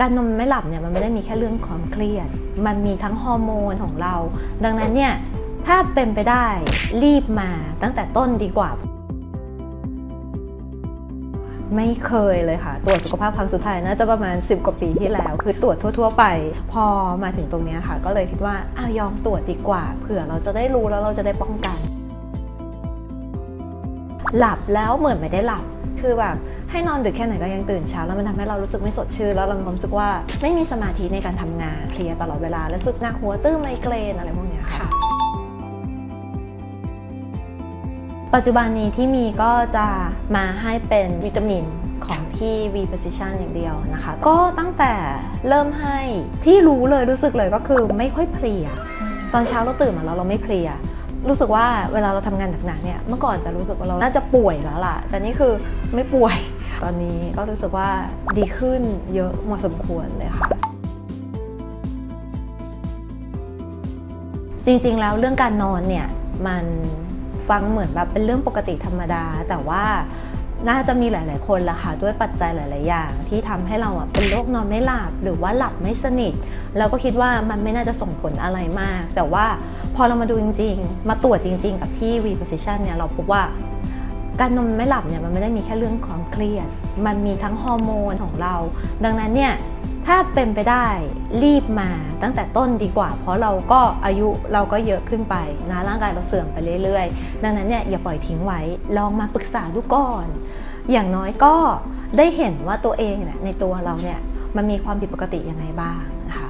การนอนไม่หลับเนี่ยมันไม่ได้มีแค่เรื่องความเครียด มันมีทั้งฮอร์โมนของเรา ดังนั้นเนี่ยถ้าเป็นไปได้รีบมาตั้งแต่ต้นดีกว่า ไม่เคยเลยค่ะ ตรวจสุขภาพครั้งสุดท้ายน่าจะประมาณ 10 กว่าปีที่แล้ว คือตรวจทั่ว ๆ ไป พอมาถึงตรงนี้ค่ะ ก็เลยคิดว่าอ้าวยอมตรวจดีกว่าเผื่อเราจะได้รู้แล้วเราจะได้ป้องกัน หลับแล้วเหมือนไม่ได้หลับคือแบบ ให้นอนดึกแค่ไหนก็ยังตื่นเช้าแล้วมันทำให้เรารู้สึกไม่สดชื่นแล้วเรามีความรู้สึกว่าไม่มีสมาธิในการทำงานเพลียตลอดเวลาแล้วรู้สึกหนักหัวตื้อไมเกรนอะไรพวกเนี้ยค่ะปัจจุบันนี้ที่มีก็จะมาให้เป็นวิตามินของที่ V Precision อย่างเดียวนะคะ ก็ตั้งแต่เริ่มให้ที่รู้เลยรู้สึกเลยก็คือไม่ค่อยเพลีย ตอนเช้าเราตื่นมาแล้วเราไม่เพลีย รู้สึกว่าเวลาเราทำงานหนักๆเนี่ยเมื่อก่อนจะรู้สึกว่าเราน่าจะป่วยแล้วล่ะ แต่นี่คือไม่ป่วย ตอนนี้ก็รู้สึกว่าดีขึ้นเยอะพอสมควรเลยค่ะ จริงๆแล้วเรื่องการนอนเนี่ยมันฟังเหมือนแบบเป็นเรื่องปกติธรรมดา แต่ว่าน่าจะมีหลาย ๆ คนละค่ะด้วยปัจจัยหลาย ๆ อย่าง ที่ทำให้เราอะเป็นโรคนอนไม่หลับหรือว่าหลับไม่สนิท เราก็คิดว่ามันไม่น่าจะส่งผลอะไรมาก แต่ว่าพอเรามาดูจริง ๆ มาตรวจจริง ๆ กับที่ V Position เนี่ยเราพบว่า การนอนไม่หลับเนี่ยมันไม่ได้มีแค่เรื่องความเครียด มันมีทั้งฮอร์โมนของเรา ดังนั้นเนี่ยถ้าเป็นไปได้รีบมาตั้งแต่ต้นดีกว่า เพราะเราก็อายุเราก็เยอะขึ้นไปนะร่างกายเราเสื่อมไปเรื่อยๆ ดังนั้นเนี่ยอย่าปล่อยทิ้งไว้ลองมาปรึกษาดูก่อน อย่างน้อยก็ได้เห็นว่าตัวเองเนี่ยในตัวเราเนี่ยมันมีความผิดปกติยังไงบ้างนะคะ